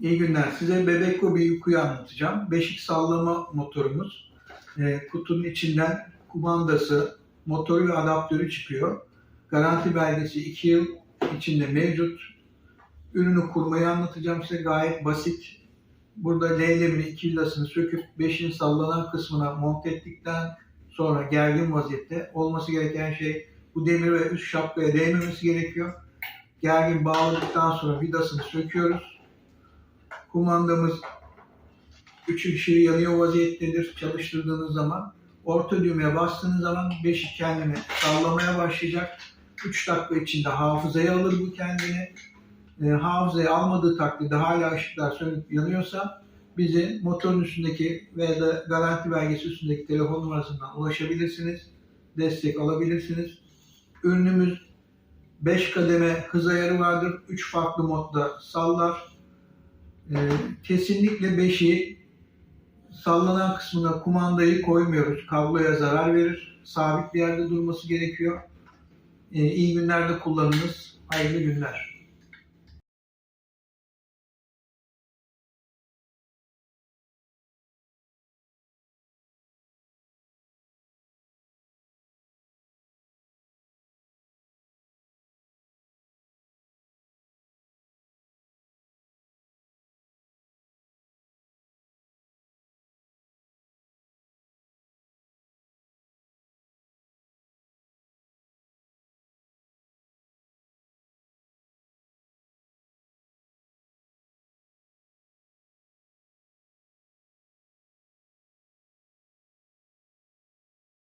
İyi günler. Size Bebekko bir yüküyü anlatacağım. Beşik sallama motorumuz. Ee, kutunun içinden kumandası, motoru ve adaptörü çıkıyor. Garanti belgesi 2 yıl içinde mevcut. Ürünü kurmayı anlatacağım size. Gayet basit. Burada L-demiri 2 vidasını söküp 5'in sallanan kısmına monte ettikten sonra gergin vaziyette olması gereken şey bu demir ve üst şapkaya değmemesi gerekiyor. Gergin bağladıktan sonra vidasını söküyoruz. Kumandamız üç ışığı yanıyor vaziyettedir çalıştırdığınız zaman. Orta düğmeye bastığınız zaman beşik kendini sallamaya başlayacak. 3 dakika içinde hafızaya alır bu kendini. E, hafızaya almadığı takdirde hala ışıklar sönüp yanıyorsa bizi motorun üstündeki veya da garanti belgesi üstündeki telefon numarasından ulaşabilirsiniz. Destek alabilirsiniz. Ürünümüz 5 kademe hız ayarı vardır. 3 farklı modda sallar. Ee, kesinlikle beşi sallanan kısmına kumandayı koymuyoruz. Kabloya zarar verir. Sabit bir yerde durması gerekiyor. Ee, iyi günlerde kullanınız. Hayırlı günler.